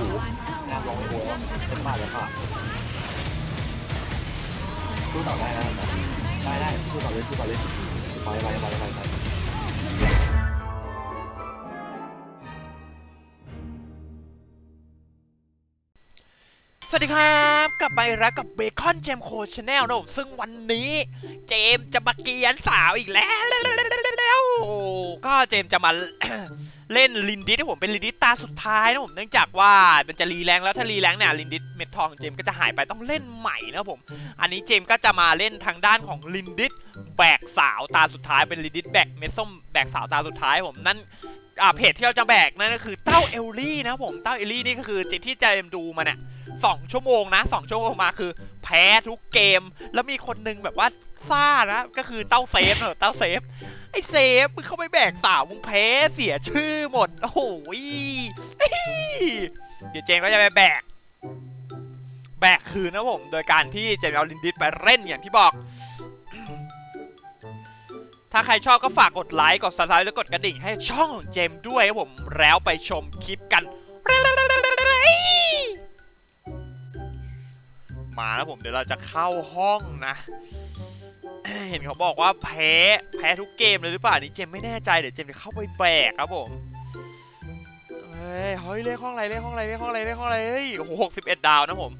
หูน้ำลองไม่โอ้เป็นบ้าเลยค่ะสู้ต่อได้นะได้ได้สู้ต่อเลยสู้ต่อเลยไปไปไปไปไปสวัสดีครับกลับมาอีกแล้วกับเบคอนเจมโคชแนลนะซึ่งวันนี้เจมจะมาเกียนสาวอีกแล้ว ก็เจมจะมา เล่นลินดิสให้ผมเป็นลินดิสตาสุดท้ายนะผมเนื่องจากว่ามันจะรีแรงแล้วถ้ารีแรงเนี่ยลินดิสเม็ดทองเจมก็จะหายไปต้องเล่นใหม่นะผม อันนี้เจมก็จะมาเล่นทางด้านของลินดิสแบกสาวตาสุดท้ายเป็นลินดิสแบกเม็ดส้มแบกสาวตาสุดท้ายผมนั่นอ่าเพจที่เราจะแบกนั่นก็คือเต้าเอลลี่นะผมเต้าเอลลี่นี่ก็คือเจที่เจมดูมาเนี่ยสองชั่วโมงนะสองชั่วโมงมาคือ แพ้ทุกเกม แล้วมีคนนึงแบบว่าซ่านะก็คือเต้าเซฟเนอเต้าเซฟ ไอ้เซฟมึงเข้าไปแบกสาวมึงแพ้เสียชื่อหมด โอ้โหยเดี๋ยวเจมก็จะไปแบก แบกคืนนะผม โดยการที่เจมเอาลินดิสไปเล่นอย่างที่บอก ถ้าใครชอบก็ฝากกดไลค์ กด subscribe และกดกระดิ่งให้ช่องของเจมด้วยครับผม แล้วไปชมคลิปกันมาแล้วผมเดี๋ยวเราจะเข้าห้องนะ เห็นเขาบอกว่าแพ้แพ้ทุกเกมเลยหรือเปล่าอันนี่เจมไม่แน่ใจเดี๋ยวเจมจะเข้าไปแบกครับผมเฮ้ยเฮ้ยเลขห้องอะไรเลขห้องอะไรเลขห้องอะไรเลขห้องอะไรเฮ้ยโอ้โหหกสิบเอ็ดดาวนะผม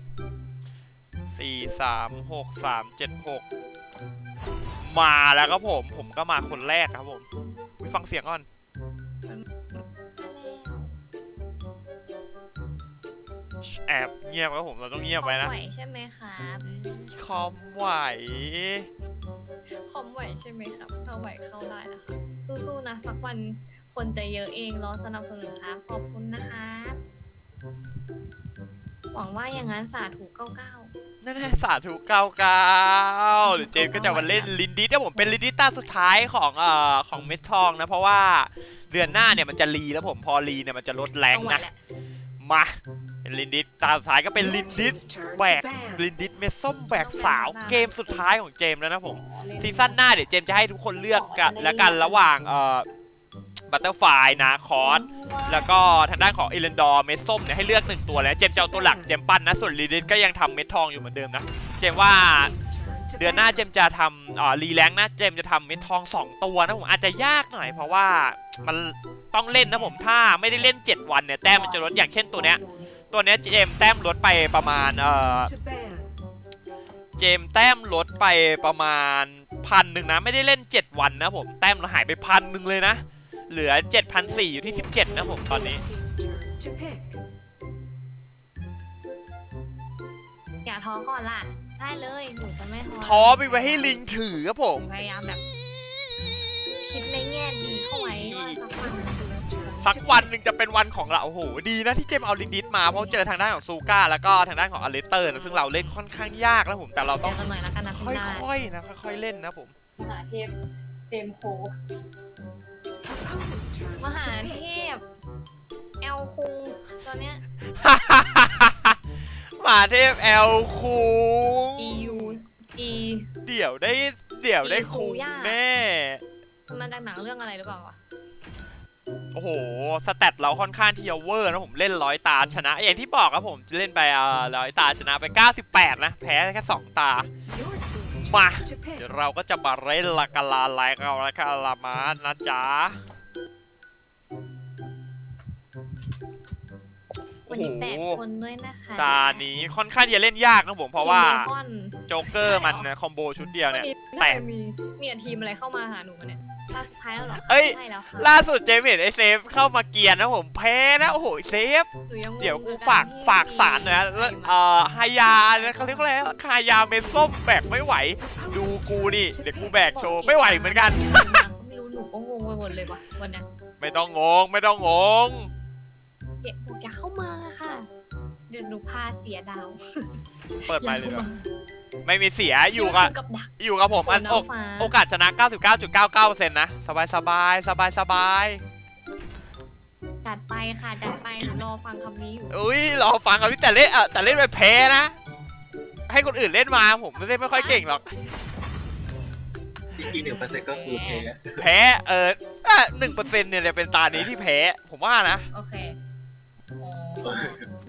สี่สามหกสามเจ็ดหกมาแล้วครับผม ผมก็มาคนแรกครับผมอุ๊ยฟังเสียงก่อนแอบเงียบครับผมเราต้องเงียบไว้นะคอมไหวใช่ไหมครับคอมไหว คอมไหวใช่ไหมครับ ถ้าไหวเข้าได้นะคะสู้ๆนะ สักวันคนจะเยอะเองรอสนับสนุนครับขอบคุณนะครับหวังว่าอย่างนั้นสาธุเก้าเก้านั่นแหละสาธุเก้าเก้าเดี๋ยวเจมส์ก็จะมาเล่นลินดิสนะผมเป็นลินดิสตาสุดท้ายของเอ่อของเมททองนะ เพราะว่าเดือนหน้าเนี่ยมันจะรีแล้วผมพอรีเนี่ยมันจะลดแรงต้องไหวนะแหละมา เป็นลินดิสตาสายก็เป็นลินดิสแบกลินดิสเมส้มแบกสาวเกมสุดท้ายของเจมแล้วนะผมซีซั่นหน้าเดี๋ยวเจมจะให้ทุกคนเลือกกันและกันระหว่างเอ่อบัตเตอร์ไฟนาคอสแล้วก็ทางด้านของเอเลนดอร์เม็ดส้มเนี่ยให้เลือกหนึ่งตัวแล้วเจมจะเอาตัวหลักเจมปั้นนะส่วนลีดิสก็ยังทำเม็ดทองอยู่เหมือนเดิมนะเจมว่าเดือนหน้าเจมจะทำอ่ารีแลงค์นะเจมจะทำเม็ดทอง 2 ตัวนะผมอาจจะยากหน่อย เพราะว่ามันต้องเล่นนะผมถ้าไม่ได้เล่น 7 วันเนี่ยแต้มมันจะลดอย่างเช่นตัวเนี้ย ตัวเนี้ยเจมส์แต้มลดไปประมาณเอ่อเจมส์แต้มลดไปประมาณพันหนึ่งนะไม่ได้เล่น 7 วันนะผมแต้มเราหายไปพันหนึ่งเลยนะ เหลือ 7,400 อยู่ที่ 17 นะผมตอนนี้ อย่าท้อก่อนล่ะ ได้เลยหนูจะไม่ท้อท้อไปไว้ให้ลิงถือครับผม พยายามแบบ คิดในแง่ดีเข้าไว้ว่า สักวันสักวันหนึ่งจะเป็นวันของเราโอ้โหดีนะที่เจมส์เอาลิงดิสมาเพราะเจอทางด้านของซูก้าแล้วก็ทางด้านของอเลสเตอร์นะซึ่งเราเล่นค่อนข้างยากนะผมแต่เราเจต้อองกันหน่อยแล้วกันนะคุณได้ค่อยๆนะค่อยๆเล่นนะผมมหาเทพเจมโคมหาเทพแอลคุงตอนเนี้ยหมาเทพแอลคุง E U G เดี๋ยวได้เดี๋ยวได้คุงอีคุย่าแน่มันจากหนังเรื่องอะไรหรือเปล่าวะ โอ้โห สแตทเราค่อนข้างที่จะเวอร์นะผมเล่นร้อยตาชนะ อย่างที่บอกครับผมจะเล่นไปอ่าร้อยตาชนะไป 98 นะ แพ้แค่ 2 ตา มาเดี๋ยวเราก็จะมาเล่นละกาลาไลกาลาคาลามานะจ๊ะวันนี้แปดคนด้วยนะคะตานี้ค่อนข้างที่จะเล่นยากนะผมเพราะว่าทีมบคอนโจ๊กเกอร์มันคอมโบชุดเดียววันเนี่ยนี้แตน่ากจะมีมีแต่ทีมอะไรเข้ามาหาหนูมาเนี่ย ตาสุดท้ายแล้วเหรอคะเอ้ยใช่แล้วค่ะล่าสุดเจมส์เห็นไอเซฟเข้ามาเกียร์นะผมแพ้นะโอ้โหเซฟ หนูยังงงเดี๋ยวกูบฝากที่ฝากสารหนอยนะแล้วเอ่อฮายาเนี่ยเขาเรียกว่าอะไรนะฮายาเมนส้มแบกไม่ไหว ดูกูนี่เดี๋ยวกูแบกโชว์ไม่ไหวเหมือนกัน ไม่รู้หนูก็งงไปหมดเลยว่ะวันเนี้ยไม่ต้องงงไม่ต้องงง เด็กบอกอย่าเข้ามาค่ะ เดี๋ยวหนูพาเสียดาวเปิดอไมย่าค์เลยเข้าเหรอมา ไม่มีเสียอยู่กับกับดัก อยู่กับผมอันฝโอกฟ้า โอกาสชนะ 99.99%นะ สบายสบายสบายสบายจัดไปค่ะจัดไปหนูรอฟังคำนี้อยู่ อุ้ยรอฟังกันพี่แต่เล่นอะแต่เล่นไปแพ้นะ ให้คนอื่นเล่นมาผมไม่ได้ไม่ค่อยเก่งหรอก อีกหนึ่งเปอร์เซ็นต์ก็คือเพย์แพ้เออหนึ่งเปอร์เซ็นต์เนี่ยเป็นตานี้ที่แพ้ ผมว่านะ โอเคอ๋อ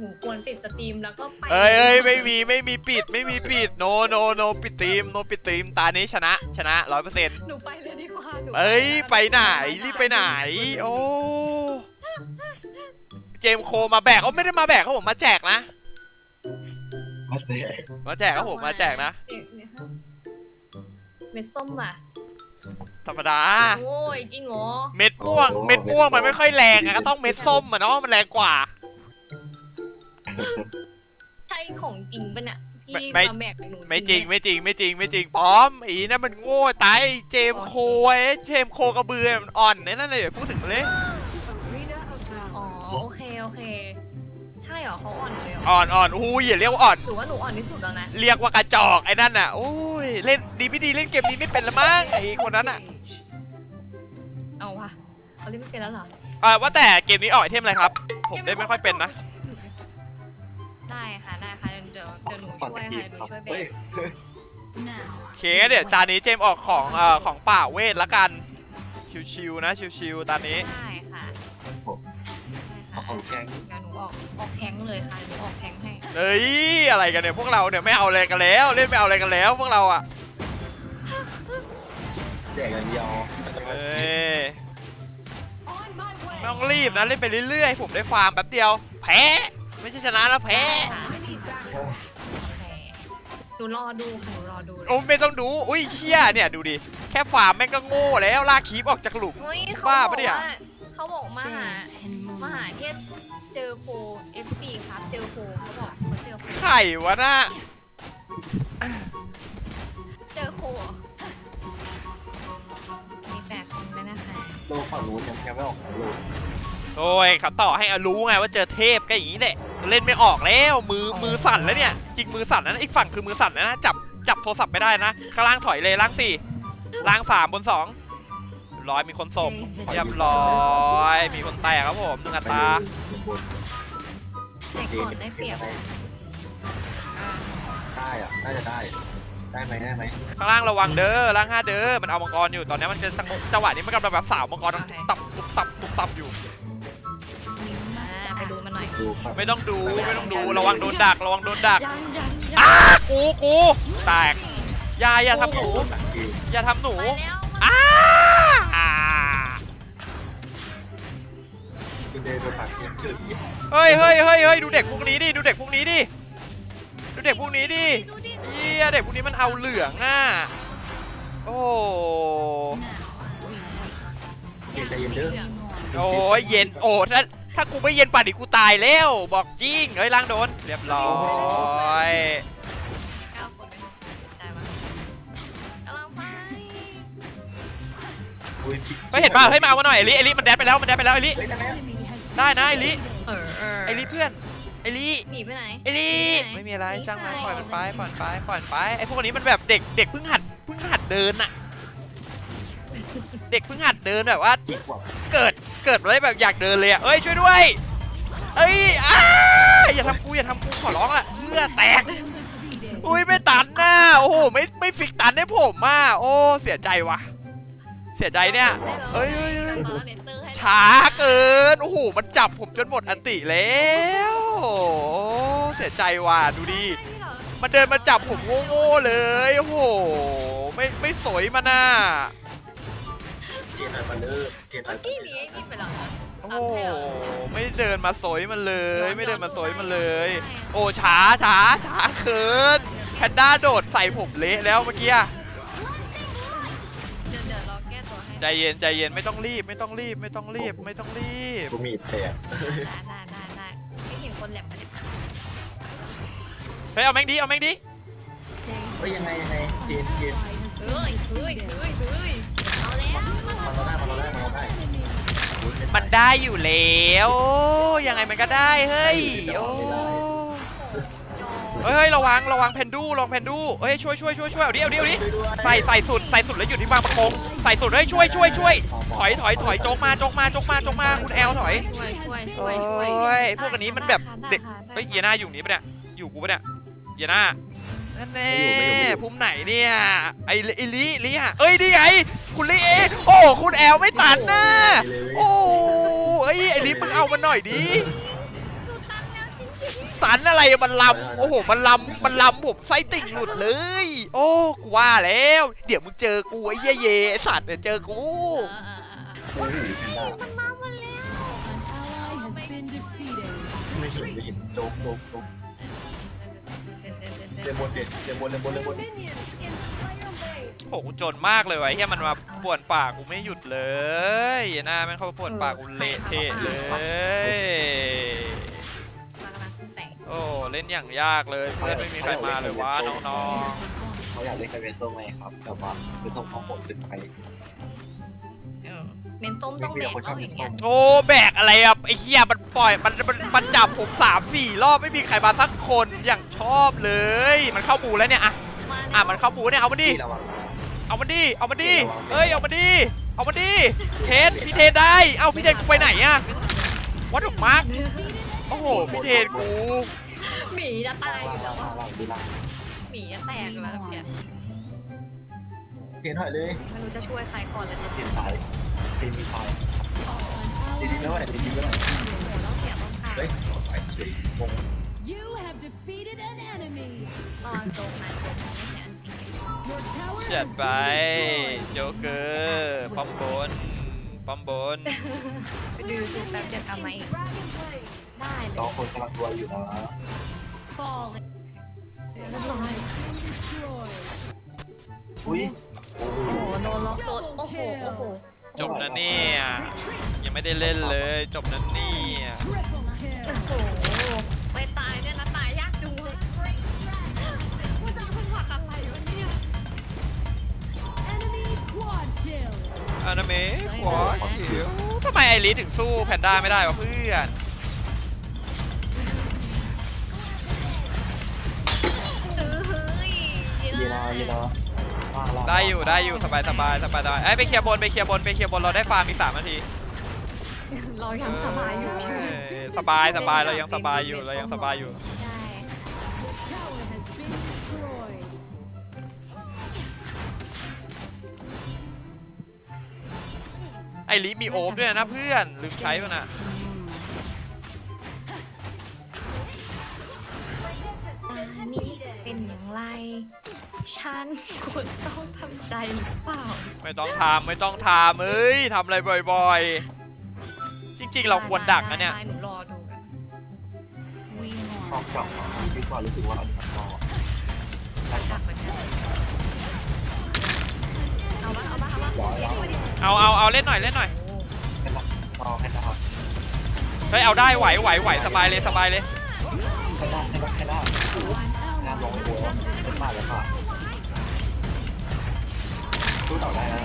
หนูควรปิดสตรีมแล้วก็ไปเอ้ยเอ้ยไม่มีไม่มีปิดไม่มีปิดโนโนโนปิดทีมโนปิดทีมตานี้ชนะชนะร้อยเปอร์เซ็นต์หนูไปเลยดีกว่าหนูเอ้ยไปไหนรีบไปไหน โอ้เจมส์โคมาแบกเขาไม่ได้มาแบกเขาผมมาแจกนะ มาแจกมาแจกครับผมมาแจกนะเอ๊ะเนี่ยฮะเม็ดส้มอะธรรมดา โอ้ยจริงเหรอเม็ดม่วง เม็ดม่วงมันไม่ค่อยแรงอะก็ต้องเม็ดส้มอะเนาะมันแรงกว่า ใช่ของจริงปะเนี่ยพี่ไม่ มาแบกหนูไม่จริงเนี่ยไม่จริงไม่จริงไม่จริงปลอมอีนั่นมันโง่ตายไอ้เจมส์โคไอ้เจมส์โคกระเบือมันอ่อนไอ้นั่นเลยอย่าพูดถึงเลยอ๋อโอเค โอเค ใช่เหรอเขาอ่อนเลยเหรออ่อนอ่อนอู้ยอย่าเรียกว่าอ่อนถือว่าหนูอ่อนที่สุดแล้วนะ เรียกว่ากระจอกไอ้นั่นน่ะโอ้ยเล่นดีไม่ดีเล่นเกมนี้ไม่เป็นละมั้งไอ้คนนั้นอะเอาวะเขาเล่นไม่เป็นแล้วเหรอ เออว่าแต่เกมนี้ออกไอเทมอะไรครับ ผมเล่นไม่ค่อยเป็นนะ ได้ค่ะได้ค่ะเดี๋ยวเดี๋ยวหนูขอช่สวยกิค่ะปเดี๋ยวหนูช่วยแบครับเฮ้ยกโอเคงั้นเดี๋ยวตานี้เจมส์ออกของเอ่อของป่าเวทละกัน ชิวๆนะชิวๆตานี้ ได้ค่ะผมได้เอาค่ะของแข็งเดี๋ยวหนูออกออกแทงเลยค่ะหนูออกแทงให้เอ้ยอะไรกันเนี่ยพวกเราเนี่ยไม่เอาอะไรกันแล้ว เล่นไม่เอาอะไรกันแล้ว พวกเราอะแจกอย่างเดียวเอ้ยไม่ต้องรีบนะเล่นไปเรื่อยๆผมได้ฟาร์มแป๊บเดียว แพ้ ไม่ใช่ชนะแล้วแพ้ค่ะโอเคหนูรอดูค่ะหนูรอดูเลยโอ้ไม่ต้องดู อุ้ยเชี่ยเนี่ยดูดิ แค่ฟาร์มแม่งก็โง่แล้วลากคีบออกจากหลุมเฮ้ยเขาบ้าบอกปะเนี่ยว่าเขาบอกมาหามาหาเทศเจอโฟเอฟซีครับ เจอโฟเขาบอกเขาเจอโฟไข่วะน่ะเจอโฟเหรอมีแปดคนแล้วนะคะโลฝั่งนู้นยังแค่ไม่ออกของโล โอ้ยเขาต่อให้รู้ไงว่าเจอเทพก็อย่างนี้แหละเล่นไม่ออกแล้วมือมือสั่นแล้วเนี่ยจริงมือสั่นนะอีกฝั่งคือมือสั่นนะจับจับโทรศัพท์ไม่ได้นะข้างล่างถอยเลยล่างสี่ล่างสามบนสองเรียบร้อยมีคนส่งเรียบร้อยมีคนแตกครับผมหนึ่งอัตราเด็กก่อนได้เปรียบอะได้อะน่าจะได้ได้ไหมได้ไหมข้างล่างระวังเด้อล่างห้าเด้อมันเอามังกรอยู่ตอนนี้มันเป็นจังหวะนี้มันกำลังแบบสาวมังกรตุ๊บตับตุ๊บตับตุ๊บตับอยู่อ่าไป ดูมันหน่อยดูครับไม่ต้องดูไม่ต้องดูระวังโดนดักระวังโดนดักยังยังยังอ้ากูกูแตกอย่าอย่าทำหนูหนังเกมอย่าทำหนูไปแล้วอ้าคุณเดย์โดนตัดเกมเฉยเฮ้ยเฮ้ยเฮ้ยเฮ้ยดูเด็กพวกนี้ดิดูเด็กพวกนี้ดิดูเด็กพวกนี้ดิดูดิเฮียเด็กพวกนี้มันเอาเหลืองอะโอ้ เกมใจเย็นเด้อโอ้ยเย็นโอ้ถ้า ถ้ากูไม่เย็นป่านนี้กูตายแล้ว บอกจริงเฮ้ยล้างโดน เรียบร้อยเก้าคนเลยได้ปะกำลังไปอุ้ยเฮ้ยเห็นป่ะเฮ้ยมาเอามาหน่อยไอลิไอลิมันแดนไปแล้วมันแดนไปแล้วไอลิเฮ้ยได้แล้วได้นะไอลิเออเออไอลิเพื่อนไอลิหนีไปไหน ไอลิไม่มีอะไรช่างมันปล่อยมันไปปล่อยมันไปปล่อยมันไปไอพวกนี้มันแบบเด็กเด็กเพิ่งหัดเพิ่งหัดเดินอะเด็กเพิ่งหัดเดินแบบว่าจิกกว่าเกิดเกิดมาได้แบบอยากเดินเลยอะเอ้ยช่วยด้วย เอ้ยอ้าอย่าทำกูอย่าทำกูขอร้องละเลือแตก อุ้ยไม่ตันนะโอ้โหไม่ไม่ฟิกตันให้ผมอะโอ้เสียใจว่ะ เสียใจเนี่ยเอ้ยช้าเกินโอ้โหมันจับผมจนหมดอันติแล้วเสียใจว่ะดูดิมันเดินมาจับผมโง่ๆเลยโอ้โหไม่ไม่สวยมัน น่ะเกมอะไรมาเด้อเกมอะไรเมื่อกี้นี้ไอ้นี่ไปแล้วนะโอ้โหไม่เดินมาสวยมันเลย ไม่เดินมาสวยมันเลย โอ้ช้าช้าช้าเกินแพนด้าโดดใส่ผมเละแล้วเมื่อกี้อะเดี๋ยวเดี๋ยวเราแก้ตัวให้ใจเย็นใจเย็นไม่ต้องรีบไม่ต้องรีบไม่ต้องรีบไม่ต้องรีบ กูมีแตกได้ได้ได้ได้ไม่เห็นคนแหลมมาเนี่ยเฮ้ยเอาแม่งดีเอาแม่งดีเฮ้ยยังไงยังไงเกมเกมเฮ้ยเฮ้ยเฮ้ยเฮ้ยเอาแล้ว มาเราได้มาเราได้มาเราได้มันได้อยู่แล้วยังไงมันก็ได้เฮ้ยโอ้เฮ้ยเฮ้ยระวังระวังแพนดูระวังแพนดูเฮ้ยช่วยช่วยช่วยช่วยเอาดิเอาดิเอาดิใส่ใส่สุดใส่สุดแล้วอยู่ที่บางประกงใส่สุดเฮ้ยช่วยช่วยช่วยถอยถอยถอยโจกมาโจกมาโจกมาโจกมาคุณแอลถอย ช่วยช่วยโอช่วยช่วย้ยพวกอันนี้มันแบบเด็ก เฮ้ยเยน่าอยู่นี้ปะเนี่ยอยู่กูปะเนี่ยเยน่า นั่นแน่ภูมิไหนเนี่ยไอ้ลิไอ้ลิลิฮะเอ้ยนี่ไงคุณลิเอโอ้คุณแอลไม่ตันนะโอ้เอ้ยไอ้ลิมึงเอามันหน่อยดิดูตันตันอะไรอะมันลำโอ้โหมันลำมันลำผมไส้ติ่งหลุดเลย โอ้กูว่าแล้ว เดี๋ยวมึงเจอกูไอ้เย่เย่ไอ้สัตว์เดี๋ยวเจอกูเออเออเออโอ้ยแพนด้ามันมาหมดแล้ว An ally has been defeated. ไม่เห็นไม่เห็นโจ๊กโจ๊กโจ๊ก เดินเดินเดินเดินเรียนบนเด็ดเรียนบนเรียนบนเรียนบนโอ้กูจนมากเลยวะไอ้เฮียมันมาป่วนปากกูไม่หยุดเลยไอ้หน้าแม่งเข้ามาป่วนปากกูเละเทะเลย มากำลังขึ้นแต่งโอ้เล่นอย่างยากเลยเพื่อนไม่มีใครมาเลยวะน้องเขาอยากเล่นกับเวสโซ่ไหมครับแต่ว่าเวสโซ่เขาหมดขึ้นไปเออ เน้นต้มต้องแดกเอาอย่างเงี้ยๆโอ้แบกอะไรอะไอ้เฮียมันปล่อยมันมันมันจับผมสามสี่รอบไม่มีใครมาสักคนอย่างชอบเลย มันเข้าบูแล้วเนี่ยอะอะมันเข้าบูเนี่ยเอามาดิที่ระวังนะเอามาดิเอามาดิเอ้ยเอามาดิเอามาดิเทสพี่เทสได้เอ้าพี่เทสกูไปไหนอะวัดดอกมาร์กโอ้โหพี่เทสกูหมีจะตายอยู่แล้วล่างล่างดีล่างหมีจะแตกแล้วเนี่ยเทียนถอยเลยไม่รู้จะช่วยใครก่อนเลยเนี่ย เทียนสายเทียนมีไฟ An ดี ally ดีแล้วไหนดีดีแล้วไหนต้องเสียต้องขาดเฮ้ยไปเฉยงง You have defeated an enemy. ตอนตรงนั้นไม่ใช่อันจริง Your tower เฉียด has ไป been โจเกอร์ป้อมบนป้อมบน ไปดูดูแป๊บเดียวกลับมาอีกได้เลน้อยงคนกำลังตัวอยู่นะ falling. เรียบร้อย Destroyed. อุ้ยโอ้โอ้โหโดนล็อกโดนโอ้โห โอ้โห จบนะเนี่ยยังไม่ได้เล่นเลย จบนะเนี่ย Triple โอ้ kill. โหไม่ตายเนี่ยนะตายยากจุงเลยว่าจะเป็นผักอะไรวะเนี่ย Enemy quad kill. อนาเมะขวาเขียวทำไมไอริสถึงสู้แพนด้าไม่ได้วะเพื่อนเออเฮ้ยยีน ได้อยู่ได้อยู่สบายสบายสบายสบายเอ้ยไปเคลียร์บนไปเคลียร์บนไปเคลียร์บนเราได้ฟาร์มอีกสามนาทีเรายังสบายอยู่เอ้ยสบายสบายเรายังสบายอยู่เรายังสบายอยู่ใช่ Tower has been destroyed. ไอริมีโอมด้วยนะเพื่อนลืมใช้ป่ะนะ ควรต้องทำใจหรือเปล่าไม่ต้องทำไม่ต้องทำเอ้ยทำอะไรบ่อยๆ จริงๆ เราควรดักนะเนี่ยได้หนูรอดูกัน We ออก won. กลับมาดีกว่ารู้สึกว่าเราจะต่อได้คดัรับกเหมือนกันเอาวะเอาวะเอาวะร้อยแล้วเอาเอาเอาเล่นหน่อยเล่นหน่อยแค่นั้นต่อแค่นั้นครับเฮ้ยเอาได้ไหวไหวไหวสบายเลยสบายเลยแค่นั้นแค่นั้นแค่นั้นหน้าลงไปโว้เป็นมาแล้วค่ะสู้ ต่อได้นะ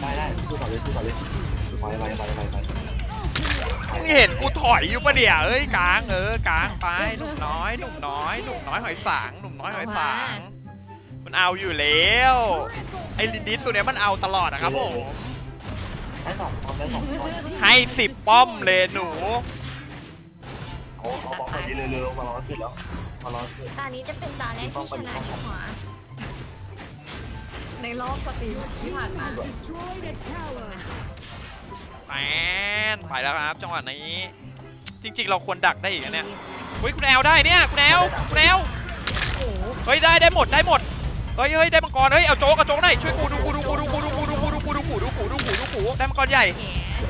ได้ได้สู้ต่อเลยสู้ต่อเลยไปไปไปไปไปมึงเห็นกูถอยอยู่ปะเนี่ยวเอ้ยกลางเออกลางไปหนุ่มน้อยหนุ่มน้อยหนุ่มน้อยหอยสังหนุ่มน้อยหอยสังมันเอาอยู่แล้วไอ้ลินดิสตัวเนี้ยมันเอาตลอดนะครับผมได้สองทำได้สองคนให้สิบป้อมเลยหนูเอาเอาบอลไปเร็วๆมาล้อขึ้นแล้วมาล้อขึ้นตานี้จะเป็นตาแรกที่ชนะที่ขวา ในรอบสตรีมที่ผ่านมา Has destroyed a tower. แปนไปแล้วครับ จังหวะนี้ จริง ๆ เราควรดักได้อีกนะเนี่ยเฮ้ยคุณแอลได้เนี่ยคุณแอลคุณแอลเฮ้ยได้ได้หมดได้หมดเฮ้ยเฮ้ยได้มังกรเฮ้ยเอาโจ๊กเอาโจ๊กหน่อยช่วยกูดูกูดูกูดูกูดูกูดูกูดูกูดูกูดูกูดูกูดูกูได้มังกรใหญ่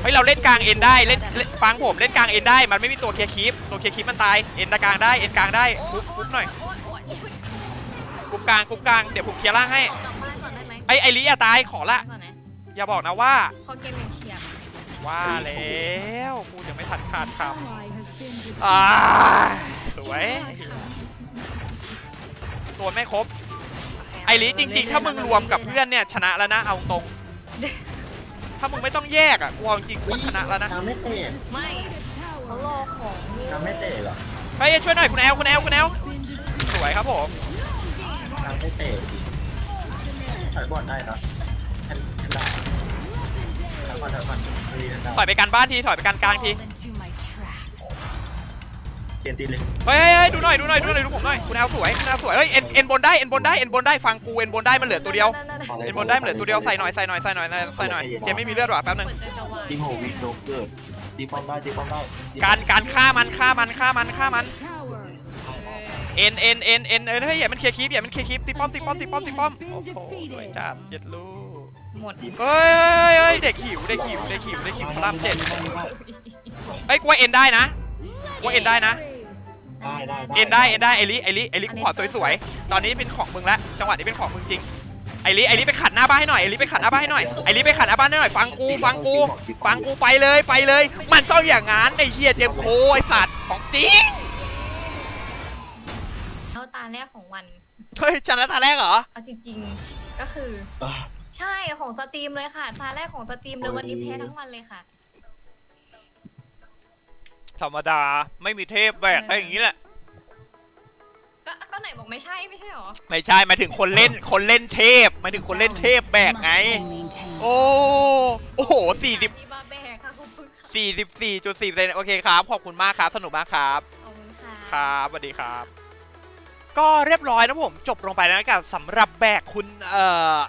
เฮ้ยเราเล่นกลางเอ็นได้เล่นเล่นฟังผมเล่นกลางเอ็นได้มันไม่มีตัวเคลียร์คีปตัวเคลียร์คีปมันตายเอ็นกลางได้เอ็นกลางได้ปุ๊บปุ๊บหน่อยโอ๊ยโอ๊ยโอ๊ยปุ๊บกลางปุ๊บกลางเดี๋ยวผมเคลียร์ล่างให้ ได้ไหมไอ้ไอ้ลิอย่าตายขอละ ก่อนนะอย่าบอกนะว่า พอเกมยังเคลียร์ว่าแล้วกูยังไม่ทันขาดค Ally has been ำ defeated. อ่าสวยตัวไม่ครบ ไอริจริง ๆ ถ้ามึงรวมกับเพื่อนเนี่ยชนะแล้วนะเอาตรง ถ้ามึงไม่ต้องแยกอะกูเอาจริงๆกูชนะแล้วนะน้ำไม่เตะไม่ A เขา tower รอของอยู่น้ำไม่เตะเหรอเฮ้ยช่วยหน่อยคุณแอลคุณแอลคุณแอล has been defeated. สวยครับผมน้ำไม่เตะ ถอยบอลได้นะแค่แค่ได้ถอยบอลถอยบอลดีนะถอยไปกันบ้านทีถอยไปกันกลางที into my trap. เกมตีเลยเฮ้ยเฮ้ยเฮ้ยดูหน่อยดูหน่อยดูหน่อยดูผมหน่อยคุณแอลสวยคุณแอลสวยเฮ้ยเอ็นเอ็นบนได้เอ็นบนได้เอ็นบนได้ฟังกูเอ็นบนได้มันเหลือตัวเดียวเอ็นบนได้มันเหลือตัวเดียวใส่หน่อยใส่หน่อยใส่หน่อยใส่หน่อยเจมไม่มีเลือดหรอแป๊บนึงเหมือนจะจะวายทีมโฮวิกโดเกิร์ตีป้อมได้ตีป้อมได้ตีป้อมการการฆ่ามันฆ่ามันฆ่ามันฆ่ามัน Tower เอ็นเอ็นเอ็นเอ็นเอ็นเฮ้ยอย่ามันเคลียร์คลิปอย่ามันเคลียร์คลิปตีป้อมตีป้อมตีป้อมตีป้อมโอ้โหสวยจัดเจ็ดลูกหมดเฮ้ยเฮ้ยเฮ้ยเด็กหิวเด็กหิวเด็กหิวเด็กหิวพระรามเจ็ดไอ้ยกลัวเอ็นได้นะกลัวเอ็นได้นะได้ได้เอ็นได้เอ็นได้ไอริไอริไอริกูขอสวยๆตอนนี้เป็นของมึงแล้วจังหวะนี้เป็นของมึงจริงไอริไอริไปขัดหน้าบ้านให้หน่อยไอริไปขัดหน้าบ้านให้หน่อยไอริไปขัดหน้าบ้านให้หน่อยฟังกูฟังกูฟังกูไปเลยไปเลย มันต้องอย่างงั้นไอเฮียเจมส์โคไอสัตว์ของจริงแล้ว ตาแรกของวัน เฮ้ยชนะตาแรกเหรอ เอาจริงๆ ก็คือ อะ ใช่ของสตรีมเลยค่ะ ตาแรกของสตรีมเลยโอ้ยวันนี้แพ้ทั้งวันเลยค่ะ ธรรมดาไม่มีเทพแบกอะไรอย่างงี้แหละ ก็ก็ไหนบอกไม่ใช่ไม่ใช่หรอ ไม่ใช่หมายถึงคนเล่นคนเล่นเทพหมายถึงคนเล่นเทพแบกไง โอ้โอ้โหสี่สิบมีบาแบกค่ะขอบคุณค่ะสี่สิบสี่จุดสี่เซนโอเคครับ ขอบคุณมากครับ สนุกมากครับ ขอบคุณค่ะ ครับสวัสดีครับ ก็เรียบร้อยนะผมจบลงไปแล้วกับสำหรับแบกคุณเอ่อ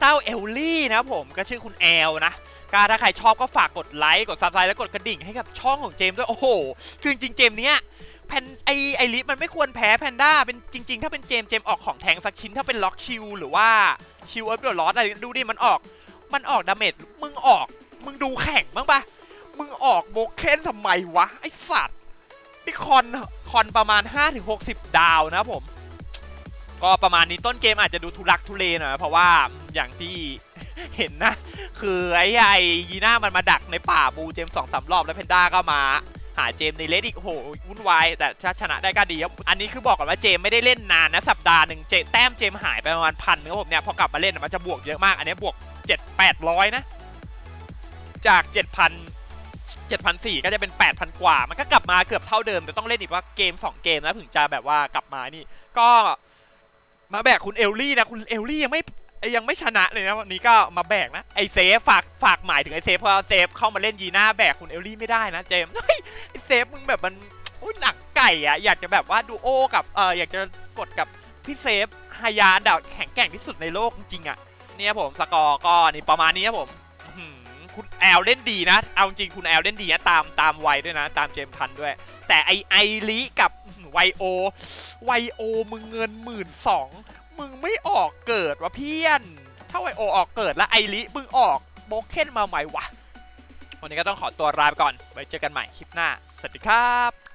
เต้าเอลลี่นะผมก็ชื่อคุณแอลนะก็ถ้าใครชอบก็ฝากกดไลค์กดซับสไครต์และกดกระดิ่งให้กับช่องของเจมด้วยโอ้โหคือจริงเจมเนี้ยแพนไอไอลิฟมันไม่ควรแพ้แพนด้าเป็นจริง ๆ ถ้าเป็นเจมเจมออกของแทงสักชิ้นถ้าเป็นล็อกชิลหรือว่าชิลเอฟเดอร์ลอสอะไรดูดิมันออกมันออกดาเมจมึงออก มึงดูแข่งบ้างปะมึงออกโบเคนทำไมวะไอสัตว์นี่คอน คอนประมาณ 5-60 ดาวนะผม ก็ประมาณนี้ต้นเกมอาจจะดูทุลักทุเลหน่อยเพราะว่าอย่างที่เห็นนะ คือไอ้ไอ้ยีน่ามันมาดักในป่าบูเจมสองสามรอบแล้วเพนด้าก็มาหาเจมในเลดอีกโอ้โหวุ่นวายแต่ถ้าชนะได้ก็ดีครับอันนี้คือบอกก่อนว่าเจมไม่ได้เล่นนานนะสัปดาห์หนึ่งเจแต้มเจมหายไปประมาณพันนึงครับผมเนี่ยพอกลับมาเล่นมันจะบวกเยอะมาก อันนี้บวก 7 800 นะ จาก 7,000 7,400 ก็จะเป็น 8,000 กว่า มันก็กลับมาเกือบเท่าเดิม แต่ต้องเล่นอีกว่าเกม 2 เกมแล้วถึงจะแบบว่ากลับมานี่ ก็มาแบกคุณเอลลี่นะ คุณเอลลี่ยังไม่ยังไม่ชนะเลยนะวันนี้ก็มาแบกนะ ไอเซฟฝากฝากหมายถึงไอเซฟเพราะเซฟเข้ามาเล่นยีน่าแบกคุณเอลลี่ไม่ได้นะเจมเฮ้ยไอเซฟมึงแบบมันอุ้ยหนักไก่อะอยากจะแบบว่าดูโอกับเอออยากจะกดกับพี่เซฟฮายานดับแข็งแกร่งที่สุดในโลกจริงๆอะเนี่ยผมสกอร์ก็นี่ประมาณนี้ครับผม แอลเล่นดีนะ เอาจริงคุณแอลเล่นดีนะตามตามไวด้วยนะ ตามเจมพันด้วย แต่ไอไอลิกับไวโอไวโอมึงเงินหมื่นสองมึงไม่ออกเกิดวะเพี้ยน ถ้าไวโอออกเกิดแล้วไอลิมึงออกโบเคนมาใหม่วะ วันนี้ก็ต้องขอตัวลาไปก่อน ไว้เจอกันใหม่คลิปหน้า สวัสดีครับ